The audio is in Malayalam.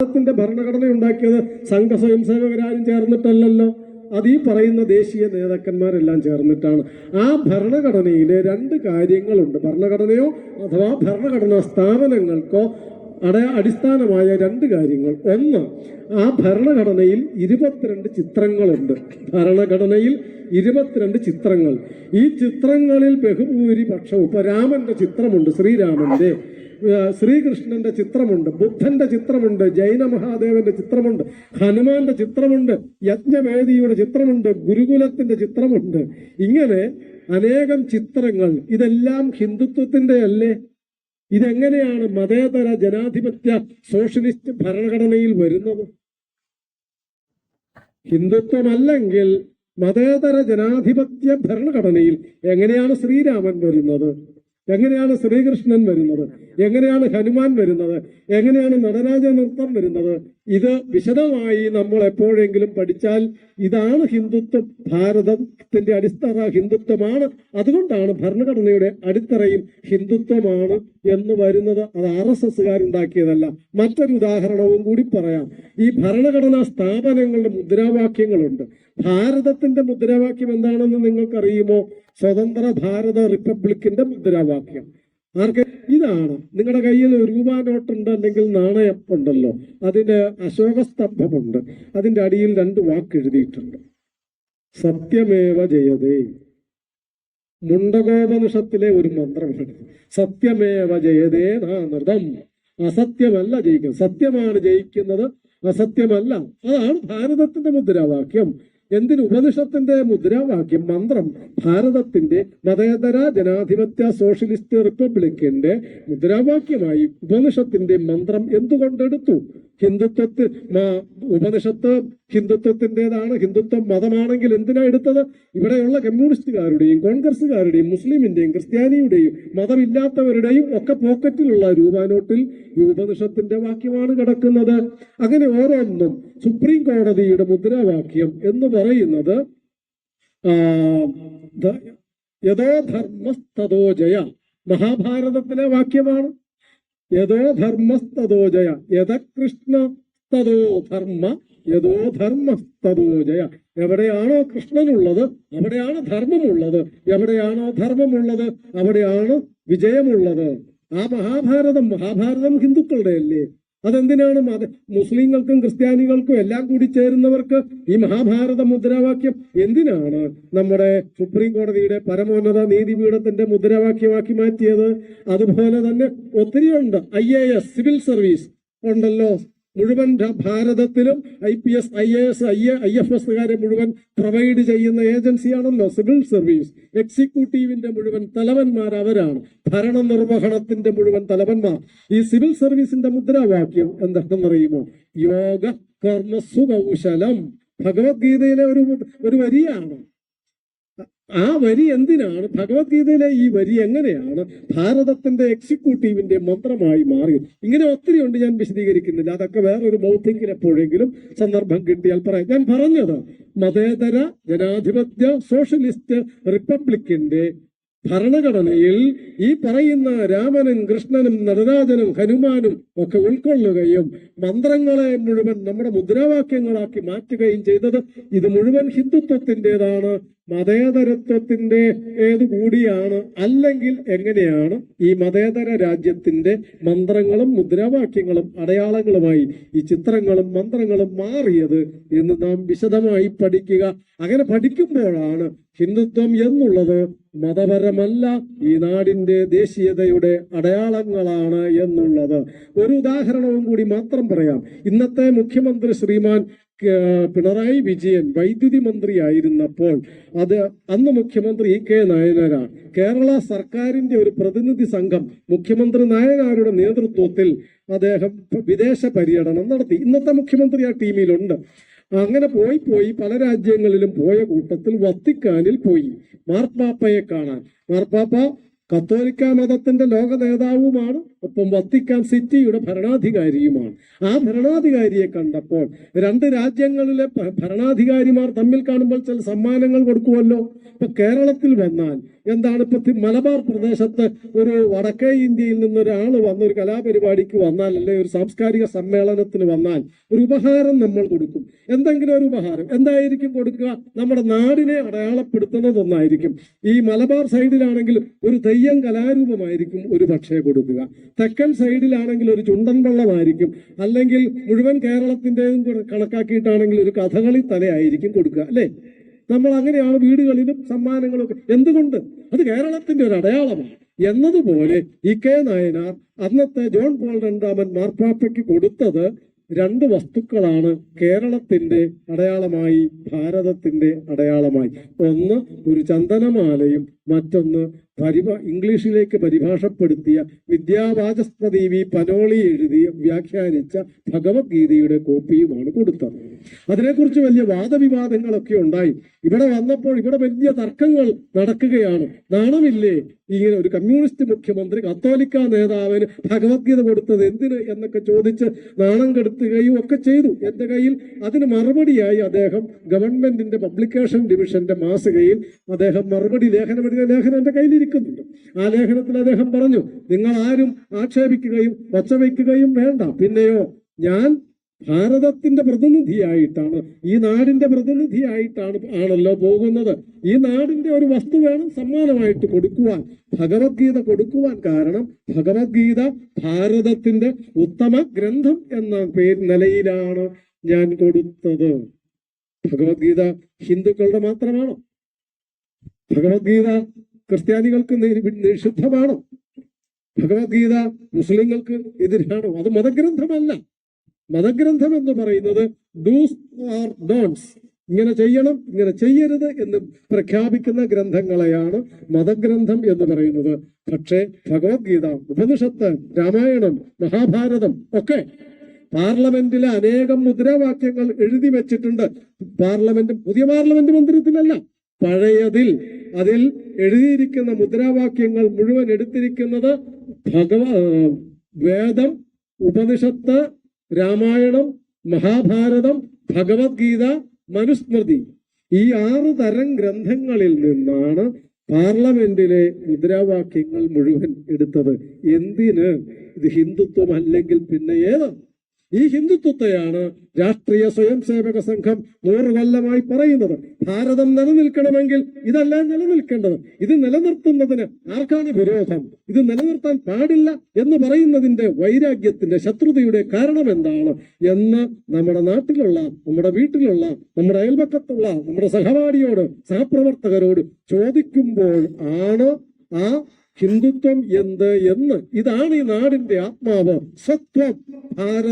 ഭാരതത്തിന്റെ ഭരണഘടന ഉണ്ടാക്കിയത് സംഘ സ്വയം സേവകരാരും ചേർന്നിട്ടല്ലല്ലോ. അത് ഈ പറയുന്ന ദേശീയ നേതാക്കന്മാരെല്ലാം ചേർന്നിട്ടാണ്. ആ ഭരണഘടനയിലെ രണ്ട് കാര്യങ്ങളുണ്ട്. ഭരണഘടനയോ അഥവാ ഭരണഘടനാ സ്ഥാപനങ്ങൾക്കോ അട അടിസ്ഥാനമായ രണ്ട് കാര്യങ്ങൾ. ഒന്ന് ആ ഭരണഘടനയിൽ ഇരുപത്തിരണ്ട് ചിത്രങ്ങളുണ്ട്. ഭരണഘടനയിൽ ഇരുപത്തിരണ്ട് ചിത്രങ്ങൾ. ഈ ചിത്രങ്ങളിൽ ബഹുഭൂരിപക്ഷവും ഇപ്പൊ രാമന്റെ ചിത്രമുണ്ട് ശ്രീരാമന്റെ. ശ്രീകൃഷ്ണന്റെ ചിത്രമുണ്ട് ബുദ്ധന്റെ ചിത്രമുണ്ട് ജൈന മഹാദേവന്റെ ചിത്രമുണ്ട് ഹനുമാന്റെ ചിത്രമുണ്ട് യജ്ഞവേദിയുടെ ചിത്രമുണ്ട് ഗുരുകുലത്തിന്റെ ചിത്രമുണ്ട്. ഇങ്ങനെ അനേകം ചിത്രങ്ങൾ. ഇതെല്ലാം ഹിന്ദുത്വത്തിന്റെ അല്ലേ? ഇതെങ്ങനെയാണ് മതേതര ജനാധിപത്യ സോഷ്യലിസ്റ്റ് ഭരണഘടനയിൽ വരുന്നത്? ഹിന്ദുത്വമല്ലെങ്കിൽ മതേതര ജനാധിപത്യ ഭരണഘടനയിൽ എങ്ങനെയാണ് ശ്രീരാമൻ വരുന്നത്? എങ്ങനെയാണ് ശ്രീകൃഷ്ണൻ വരുന്നത്? എങ്ങനെയാണ് ഹനുമാൻ വരുന്നത്? എങ്ങനെയാണ് നടരാജ നൃത്തം വരുന്നത്? ഇത് വിശദമായി നമ്മൾ എപ്പോഴെങ്കിലും പഠിച്ചാൽ ഇതാണ് ഹിന്ദുത്വം ഭാരതത്തിന്റെ അടിസ്ഥാന ഹിന്ദുത്വമാണ്. അതുകൊണ്ടാണ് ഭരണഘടനയുടെ അടിത്തറയും ഹിന്ദുത്വമാണ് എന്ന് വരുന്നത്. അത് ആർ എസ് എസ്സുകാരുണ്ടാക്കിയതല്ല. മറ്റൊരു ഉദാഹരണവും കൂടി പറയാം. ഈ ഭരണഘടനാ സ്ഥാപനങ്ങളുടെ മുദ്രാവാക്യങ്ങളുണ്ട്. ഭാരതത്തിന്റെ മുദ്രാവാക്യം എന്താണെന്ന് നിങ്ങൾക്കറിയുമോ? സ്വതന്ത്ര ഭാരത റിപ്പബ്ലിക്കിന്റെ മുദ്രാവാക്യം. ആർക്ക്? ഇതാണ്. നിങ്ങളുടെ കയ്യിൽ രൂപ നോട്ടുണ്ട് അല്ലെങ്കിൽ നാണയം ഉണ്ടല്ലോ അതിന് അശോക സ്തംഭമുണ്ട് അതിന്റെ അടിയിൽ രണ്ട് വാക്ക് എഴുതിയിട്ടുണ്ട് സത്യമേവ ജയതേ. മുണ്ടകോപനിഷത്തിലെ ഒരു മന്ത്രമാണ് സത്യമേവ ജയതേ നാനൃതം. അസത്യമല്ല ജയിക്കുന്നത് സത്യമാണ് ജയിക്കുന്നത് അസത്യമല്ല. അതാണ് ഭാരതത്തിന്റെ മുദ്രാവാക്യം. എന്തിന് ഉപനിഷത്തിന്റെ മുദ്രാവാക്യം മന്ത്രം ഭാരതത്തിന്റെ മതേതര ജനാധിപത്യ സോഷ്യലിസ്റ്റ് റിപ്പബ്ലിക്കിന്റെ മുദ്രാവാക്യമായി ഉപനിഷത്തിന്റെ മന്ത്രം എന്തുകൊണ്ടെടുത്തു? ഹിന്ദുത്വത്തിൽ ഉപനിഷത്ത് ഹിന്ദുത്വത്തിന്റെതാണ് ഹിന്ദുത്വം മതമാണെങ്കിൽ എന്തിനാ എടുത്തത്? ഇവിടെയുള്ള കമ്മ്യൂണിസ്റ്റുകാരുടെയും കോൺഗ്രസ്സുകാരുടെയും മുസ്ലിമിന്റെയും ക്രിസ്ത്യാനിയുടെയും മതമില്ലാത്തവരുടെയും ഒക്കെ പോക്കറ്റിലുള്ള രൂപാനോട്ടിൽ ഈ ഉപനിഷത്തിന്റെ വാക്യമാണ് കിടക്കുന്നത്. അങ്ങനെ ഓരോന്നും സുപ്രീം കോടതിയുടെ മുദ്രാവാക്യം എന്ന് പറയുന്നത് യഥോ ധർമ്മസ്തോ ജയ. മഹാഭാരതത്തിലെ വാക്യമാണ്. യഥോ ധർമ്മസ്തോ ജയ. യഥ കൃഷ്ണ തതോ ധർമ്മ യഥോ ധർമ്മസ്തോ ജയ. എവിടെയാണോ കൃഷ്ണനുള്ളത് അവിടെയാണ് ധർമ്മമുള്ളത്. എവിടെയാണോ ധർമ്മമുള്ളത് അവിടെയാണ് വിജയമുള്ളത്. ആ മഹാഭാരതം മഹാഭാരതം ഹിന്ദുക്കളുടെ അല്ലേ? അതെന്തിനാണ് മത മുസ്ലിങ്ങൾക്കും ക്രിസ്ത്യാനികൾക്കും എല്ലാം കൂടി ചേരുന്നവർക്ക് ഈ മഹാഭാരത മുദ്രാവാക്യം? എന്തിനാണ് നമ്മുടെ സുപ്രീം കോടതിയുടെ പരമോന്നത നീതിപീഠത്തിന്റെ മുദ്രാവാക്യമാക്കി മാറ്റിയത്? അതുപോലെ തന്നെ ഒത്തിരിയുണ്ട്. ഐ സിവിൽ സർവീസ് ഉണ്ടല്ലോ. മുഴുവൻ ഭാരതത്തിലും I P S I A S I A I F എസ്സുകാരെ മുഴുവൻ പ്രൊവൈഡ് ചെയ്യുന്ന ഏജൻസിയാണല്ലോ സിവിൽ സർവീസ് എക്സിക്യൂട്ടീവിന്റെ മുഴുവൻ തലവന്മാർ അവരാണ്. ഭരണ നിർവഹണത്തിന്റെ മുഴുവൻ തലവന്മാർ. ഈ സിവിൽ സർവീസിന്റെ മുദ്രാവാക്യം എന്താണെന്നറിയുമോ? യോഗ കർമ്മ സുകൗശലം ഭഗവത്ഗീതയിലെ ഒരു ഒരു വരിയാണ്. ആ വരി എന്തിനാണ്? ഭഗവത്ഗീതയിലെ ഈ വരി എങ്ങനെയാണ്? ഭാരതത്തിന്റെ എക്സിക്യൂട്ടീവിന്റെ മന്ത്രമായി മാറിയത് ഇങ്ങനെ ഒത്തിരി ഉണ്ട് ഞാൻ വിശദീകരിക്കുന്നില്ല. അതൊക്കെ വേറൊരു ബൗദ്ധിക്കിൽ എപ്പോഴെങ്കിലും സന്ദർഭം കിട്ടിയാൽ പറയാം. ഞാൻ പറഞ്ഞത് മതേതര ജനാധിപത്യ സോഷ്യലിസ്റ്റ് റിപ്പബ്ലിക്കിന്റെ ഭരണഘടനയിൽ ഈ പറയുന്ന രാമനും കൃഷ്ണനും നടരാജനും ഹനുമാനും ഒക്കെ ഉൾക്കൊള്ളുകയും മന്ത്രങ്ങളെ മുഴുവൻ നമ്മുടെ മുദ്രാവാക്യങ്ങളാക്കി മാറ്റുകയും ചെയ്തത് ഇത് മുഴുവൻ ഹിന്ദുത്വത്തിന്റെതാണ് മതേതരത്വത്തിന്റെ ഏത് കൂടിയാണ്? അല്ലെങ്കിൽ എങ്ങനെയാണ് ഈ മതേതര രാജ്യത്തിന്റെ മന്ത്രങ്ങളും മുദ്രാവാക്യങ്ങളും അടയാളങ്ങളുമായി ഈ ചിത്രങ്ങളും മന്ത്രങ്ങളും മാറിയത് എന്ന് നാം വിശദമായി പഠിക്കുക. അങ്ങനെ പഠിക്കുമ്പോഴാണ് ഹിന്ദുത്വം എന്നുള്ളത് മതപരമല്ല ഈ നാടിന്റെ ദേശീയതയുടെ അടയാളങ്ങളാണ് എന്നുള്ളത്. ഒരു ഉദാഹരണവും കൂടി മാത്രം പറയാം. ഇന്നത്തെ മുഖ്യമന്ത്രി ശ്രീമാൻ പിണറായി വിജയൻ വൈദ്യുതി മന്ത്രിയായിരുന്നപ്പോൾ അത് അന്ന് മുഖ്യമന്ത്രി ഇ കെ നായനാരാണ് കേരള സർക്കാരിന്റെ ഒരു പ്രതിനിധി സംഘം മുഖ്യമന്ത്രി നായനാരുടെ നേതൃത്വത്തിൽ അദ്ദേഹം വിദേശ പര്യടനം നടത്തി. ഇന്നത്തെ മുഖ്യമന്ത്രി ആ ടീമിലുണ്ട്. അങ്ങനെ പോയി പോയി പല രാജ്യങ്ങളിലും പോയ കൂട്ടത്തിൽ വത്തിക്കാനിൽ പോയി. മാർപ്പാപ്പയെ കാണാൻ. മാർപ്പാപ്പ കത്തോലിക്ക മതത്തിന്റെ ലോക നേതാവുമാണ് ഒപ്പം വത്തിക്കാൻ സിറ്റിയുടെ ഭരണാധികാരിയുമാണ്. ആ ഭരണാധികാരിയെ കണ്ടപ്പോൾ രണ്ട് രാജ്യങ്ങളിലെ ഭരണാധികാരിമാർ തമ്മിൽ കാണുമ്പോൾ ചില സമ്മാനങ്ങൾ കൊടുക്കുമല്ലോ? ഇപ്പൊ കേരളത്തിൽ വന്നാൽ എന്താണ് ഇപ്പൊ മലബാർ പ്രദേശത്ത് ഒരു വടക്കേ ഇന്ത്യയിൽ നിന്ന് ഒരാൾ വന്ന ഒരു കലാപരിപാടിക്ക് വന്നാൽ അല്ലെ ഒരു സാംസ്കാരിക സമ്മേളനത്തിന് വന്നാൽ ഒരു ഉപഹാരം നമ്മൾ കൊടുക്കും. എന്തെങ്കിലും ഒരു ഉപഹാരം എന്തായിരിക്കും കൊടുക്കുക? നമ്മുടെ നാടിനെ അടയാളപ്പെടുത്തുന്നത് ഒന്നായിരിക്കും. ഈ മലബാർ സൈഡിലാണെങ്കിൽ ഒരു തെയ്യം കലാരൂപമായിരിക്കും ഒരു പക്ഷേ കൊടുക്കുക. തെക്കൻ സൈഡിലാണെങ്കിൽ ഒരു ചുണ്ടൻ വെള്ളമായിരിക്കും. അല്ലെങ്കിൽ മുഴുവൻ കേരളത്തിന്റെയും കൂടെ കണക്കാക്കിയിട്ടാണെങ്കിൽ ഒരു കഥകളി തലയായിരിക്കും കൊടുക്കുക അല്ലേ? നമ്മൾ അങ്ങനെയാണ് വീടുകളിലും സമ്മാനങ്ങളും ഒക്കെ എന്തുകൊണ്ട്? അത് കേരളത്തിന്റെ ഒരു അടയാളമാണ്. എന്നതുപോലെ ഇ കെ നായനാർ അന്നത്തെ ജോൺ പോൾ രണ്ടാമൻ മാർപ്പാപ്പയ്ക്ക് കൊടുത്തത് രണ്ട് വസ്തുക്കളാണ് കേരളത്തിന്റെ അടയാളമായി ഭാരതത്തിന്റെ അടയാളമായി. ഒന്ന് ഒരു ചന്ദനമാലയും മറ്റൊന്ന് പരിഭ ഇംഗ്ലീഷിലേക്ക് പരിഭാഷപ്പെടുത്തിയ വിദ്യാവാചസ്പതി വി പനോളി എഴുതിയ വ്യാഖ്യാനിച്ച ഭഗവത്ഗീതയുടെ കോപ്പിയുമാണ് കൊടുത്തത്. അതിനെക്കുറിച്ച് വലിയ വാദവിവാദങ്ങളൊക്കെ ഉണ്ടായി. ഇവിടെ വന്നപ്പോൾ ഇവിടെ വലിയ തർക്കങ്ങൾ നടക്കുകയാണ്. നാണമില്ലേ? ഇങ്ങനെ ഒരു കമ്മ്യൂണിസ്റ്റ് മുഖ്യമന്ത്രി കത്തോലിക്ക നേതാവിന് ഭഗവത്ഗീത കൊടുത്തത് എന്തിന് എന്നൊക്കെ ചോദിച്ച് നാണം കെടുത്തുകയും ഒക്കെ ചെയ്തു. എന്റെ കയ്യിൽ അതിന് മറുപടിയായി അദ്ദേഹം ഗവൺമെന്റിന്റെ പബ്ലിക്കേഷൻ ഡിവിഷന്റെ മാസികയിൽ അദ്ദേഹം മറുപടി ലേഖനം എഴുതിയ ലേഖനം എന്റെ കയ്യിലിരിക്കുന്നുണ്ട്. ആ ലേഖനത്തിൽ അദ്ദേഹം പറഞ്ഞു നിങ്ങൾ ആരും ആക്ഷേപിക്കുകയും വച്ചവയ്ക്കുകയും വേണ്ട. പിന്നെയോ ഞാൻ ഭാരതത്തിന്റെ പ്രതിനിധിയായിട്ടാണ് ഈ നാടിന്റെ പ്രതിനിധിയായിട്ടാണ് ആണല്ലോ പോകുന്നത്. ഈ നാടിന്റെ ഒരു വസ്തു വേണം സമ്മാനമായിട്ട് കൊടുക്കുവാൻ ഭഗവത്ഗീത കൊടുക്കുവാൻ. കാരണം ഭഗവത്ഗീത ഭാരതത്തിന്റെ ഉത്തമ ഗ്രന്ഥം എന്ന പേര് നിലയിലാണ് ഞാൻ കൊടുത്തത്. ഭഗവത്ഗീത ഹിന്ദുക്കളുടെ മാത്രമാണോ? ഭഗവത്ഗീത ക്രിസ്ത്യാനികൾക്ക് നിഷിദ്ധമാണോ. ഭഗവത്ഗീത മുസ്ലിങ്ങൾക്ക് എതിരാണോ. അത് മതഗ്രന്ഥമല്ല. മതഗ്രന്ഥം എന്ന് പറയുന്നത് ഡൂസ് ആർ ഡോൺസ് ഇങ്ങനെ ചെയ്യണം ഇങ്ങനെ ചെയ്യരുത് എന്ന് പ്രഖ്യാപിക്കുന്ന ഗ്രന്ഥങ്ങളെയാണ് മതഗ്രന്ഥം എന്ന് പറയുന്നത്. പക്ഷേ ഭഗവത്ഗീത ഉപനിഷത്ത് രാമായണം മഹാഭാരതം ഒക്കെ പാർലമെന്റിലെ അനേകം മുദ്രാവാക്യങ്ങൾ എഴുതി വെച്ചിട്ടുണ്ട്. പാർലമെന്റ് പുതിയ പാർലമെന്റ് മന്ദിരത്തിലല്ല. പഴയതിൽ അതിൽ എഴുതിയിരിക്കുന്ന മുദ്രാവാക്യങ്ങൾ മുഴുവൻ എടുത്തിരിക്കുന്നത് ഭഗവ വേദം ഉപനിഷത്ത് രാമായണം മഹാഭാരതം ഭഗവത്ഗീത മനുസ്മൃതി. ഈ ആറ് തരം ഗ്രന്ഥങ്ങളിൽ നിന്നാണ് പാർലമെന്റിലെ മുദ്രാവാക്യങ്ങൾ മുഴുവൻ എടുത്തത്. എന്തിന്? ഇത് ഹിന്ദുത്വം അല്ലെങ്കിൽ പിന്നെ ഏത് ഈ ഹിന്ദുത്വത്തെയാണ് രാഷ്ട്രീയ സ്വയം സേവക സംഘം നൂറുകൊല്ലമായി പറയുന്നത്. ഭാരതം നിലനിൽക്കണമെങ്കിൽ ഇതല്ല നിലനിൽക്കേണ്ടത്. ഇത് നിലനിർത്തുന്നതിന് ആർക്കാണ് വിരോധം? ഇത് നിലനിർത്താൻ പാടില്ല എന്ന് പറയുന്നതിന്റെ വൈരാഗ്യത്തിന്റെ ശത്രുതയുടെ കാരണം എന്താണ് എന്ന് നമ്മുടെ നാട്ടിലുള്ള നമ്മുടെ വീട്ടിലുള്ള നമ്മുടെ അയൽപക്കത്തുള്ള നമ്മുടെ സഹപാഠിയോട് സഹപ്രവർത്തകരോട് ചോദിക്കുമ്പോൾ ആണ് ആ ഹിന്ദുത്വം എന്ത് എന്ന്. ഇതാണ് ഈ നാടിന്റെ ആത്മാവ്. സത്വം ഭാരത